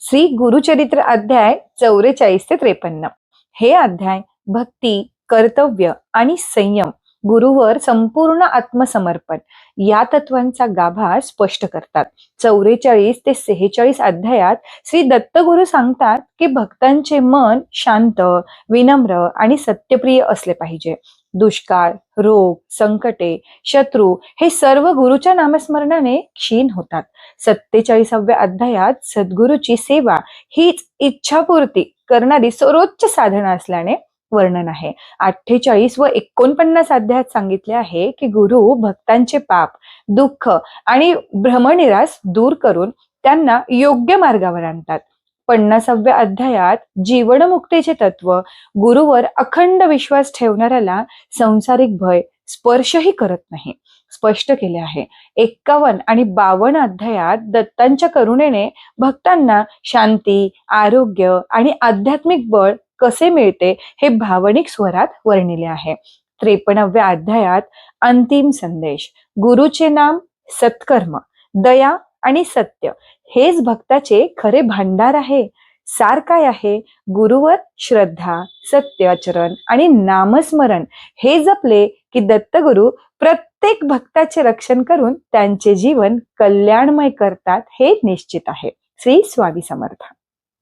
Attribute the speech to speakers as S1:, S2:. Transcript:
S1: श्री गुरुचरित्र अध्याय चौवेचाळीस ते त्रेपन्न. हे अध्याय भक्ती कर्तव्य आणि संयम गुरुवर संपूर्ण आत्मसमर्पण या तत्वांचा गाभा स्पष्ट करतात. चौवेचाळीस ते सेहेचाळीस अध्यायात श्री दत्तगुरु सांगतात की भक्तांचे मन शांत विनम्र आणि सत्यप्रिय असले पाहिजे. दुष्काळ रोग संकटे शत्रू हे सर्व गुरुच्या नामस्मरणाने क्षीण होतात. सत्तेचाळीसाव्या अध्यायात सद्गुरूची सेवा हीच इच्छापूर्ती करणारी सर्वोच्च साधना असल्याने वर्णन आहे. अठ्ठेचाळीस व एकोणपन्नास अध्यायात सांगितले आहे की गुरु भक्तांचे पाप दुःख आणि भ्रमनिरास दूर करून त्यांना योग्य मार्गावर आणतात. पन्नासाव्या अध्यायात जीवनमुक्तीचे तत्व गुरुवर अखंड विश्वास ठेवणाऱ्याला संसारिक भय स्पर्शही करत नाही. स्पष्ट केले आहे. एक्कावन्न आणि बावन्न अध्यायात दत्तांच्या करुणेने भक्तांना शांती आरोग्य आणि आध्यात्मिक बळ कसे मिळते हे भावनिक स्वरात वर्णिले आहे. त्रेपन्नाव्या अध्यायात अंतिम संदेश. गुरुचे नाम सत्कर्म. दया आणि सत्य. हेच भक्ताचे खरे भांडार आहे. सार काय आहे? गुरुवर श्रद्धा सत्याचरण आणि नामस्मरण हे जपले की दत्तगुरु प्रत्येक भक्ताचे रक्षण करून त्यांचे जीवन कल्याणमय करतात हे निश्चित आहे. श्री स्वामी समर्थ.